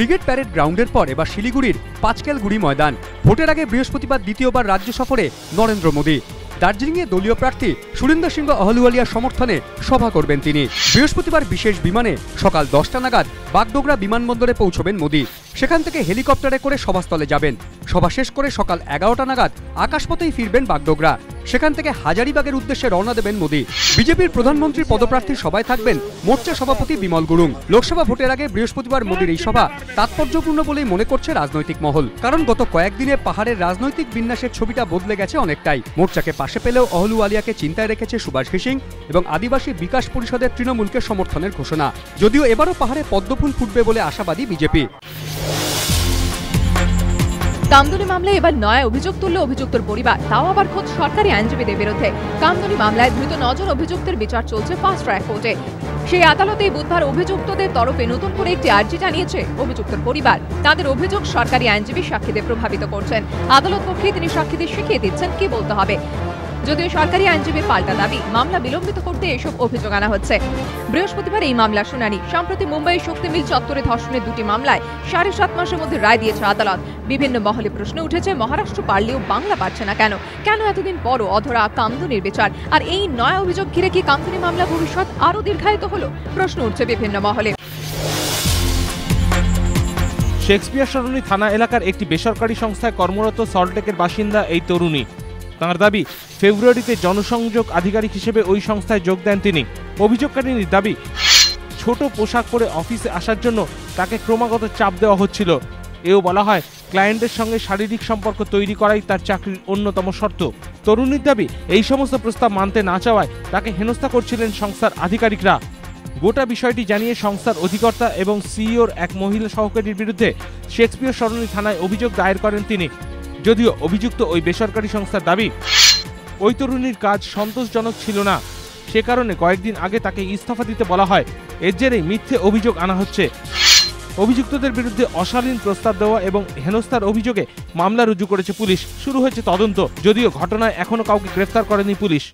Brigade parade গ্রাউন্ডের পর এবার শিলিগুড়ির পাঁচকেলগুড়ি ময়দান। ভোটের আগে বৃহস্পতিবার দ্বিতীয়বার রাজ্য সফরে নরেন্দ্র মোদী। দার্জিলিংয়ে দলীয় প্রার্থী সুরেন্দ্র সিংহ অহলুয়ালিয়ার সমর্থনে সভা করবেন তিনি। বৃহস্পতিবার বিশেষ বিমানে সকাল দশটা নাগাদ বাগডোগরা বিমানবন্দরে পৌঁছবেন মোদী। সেখান থেকে হেলিকপ্টারে করে সভাস্থলে যাবেন। সভা শেষ করে সকাল এগারোটা নাগাদ আকাশপথেই ফিরবেন বাগডোগরা। সেখান থেকে হাজারিবাগের উদ্দেশ্যে রওনা দেবেন মোদী। বিজেপির প্রধানমন্ত্রীর পদপ্রার্থীর সভায় থাকবেন মোর্চা সভাপতি বিমল গুরুং। লোকসভা ভোটের আগে বৃহস্পতিবার মোদীর এই সভা তাৎপর্যপূর্ণ বলেই মনে করছে রাজনৈতিক মহল। কারণ গত কয়েকদিনে পাহাড়ের রাজনৈতিক বিন্যাসের ছবিটা বদলে গেছে অনেকটাই। মোর্চাকে পাশে পেলেও অহলুওয়ালিয়াকে চিন্তায় রেখেছে সুভাষ ঘিসিং এবং আদিবাসী বিকাশ পরিষদের তৃণমূলকে সমর্থনের ঘোষণা। যদিও এবারও পাহাড়ে পদ্মফুল ফুটবে বলে আশাবাদী বিজেপি। কামদুনি মামলায় এবার নয় অভিযোগ তুলল অভিযুক্তর পরিবার। তাও আবার খোঁজ সরকারি আইনজীবীদের বিরুদ্ধে। কামদুনি মামলায় ধৃত নজন অভিযুক্তের বিচার চলছে ফাস্ট ট্র্যাক কোর্টে। সেই আদালতে বুধবার অভিযুক্তদের তরফে নতুন করে একটি আর্জি জানিয়েছে অভিযুক্তর পরিবার। তাদের অভিযোগ সরকারি আইনজীবী সাক্ষীদের প্রভাবিত করছেন। আদালত পক্ষে তিনি সাক্ষীদের শিখিয়ে দিচ্ছেন কি বলতে হবে। যদিও সরকারি আইনজীবীর পাল্টা দাবি, মামলা বিলম্বিত করতে এসব অভিযোগ আনা হচ্ছে। বৃহস্পতিবার এই মামলা শুনানি। সম্প্রতি মুম্বাইয়ের শক্তি মিল চত্বরে ধর্ষণের দুটি মামলায় সাড়ে সাত মাসের মধ্যে রায় দিয়েছে আদালত। বিভিন্ন মহলে প্রশ্ন উঠেছে, মহারাষ্ট্র পারলেও বাংলা পারছে না কেন? কেন এতদিন পরও অধরা কামদুনির বিচার আর এই নয় অভিযোগ ঘিরে কি কামদুনি মামলা ভবিষ্যৎ আরও দীর্ঘায়িত হলো? প্রশ্ন উঠছে বিভিন্ন মহলে। শেক্সপিয়ার সরণি থানা এলাকার একটি বেসরকারি সংস্থায় কর্মরত সল্টলেকের বাসিন্দা এই তরুণী। তাঁর দাবি, ফেব্রুয়ারিতে জনসংযোগ আধিকারিক হিসেবে ওই সংস্থায় যোগ দেন তিনি। অভিযোগকারিনীর দাবি, ছোট পোশাক পরে অফিসে আসার জন্য তাকে ক্রমাগত চাপ দেওয়া হচ্ছিল। এও বলা হয় ক্লায়েন্টের সঙ্গে শারীরিক সম্পর্ক তৈরি করাই তার চাকরির অন্যতম শর্ত। তরুণীর দাবি, এই সমস্ত প্রস্তাব মানতে না চাওয়ায় তাকে হেনস্থা করছিলেন সংস্থার আধিকারিকরা। গোটা বিষয়টি জানিয়ে সংস্থার অধিকর্তা এবং সিইওর এক মহিলা সহকারীর বিরুদ্ধে শেক্সপিয়ার সরণি থানায় অভিযোগ দায়ের করেন তিনি। যদিও অভিযুক্ত ওই বেসরকারি সংস্থার দাবি, ওই তরুণীর কাজ সন্তোষজনক ছিল না। সে কারণে কয়েকদিন আগে তাকে ইস্তফা দিতে বলা হয়। এর জেরেই মিথ্যে অভিযোগ আনা হচ্ছে। অভিযুক্তদের বিরুদ্ধে অশালীন প্রস্তাব দেওয়া এবং হেনস্থার অভিযোগে মামলা রুজু করেছে পুলিশ। শুরু হয়েছে তদন্ত, যদিও ঘটনায় এখনও কাউকে গ্রেফতার করেনি পুলিশ।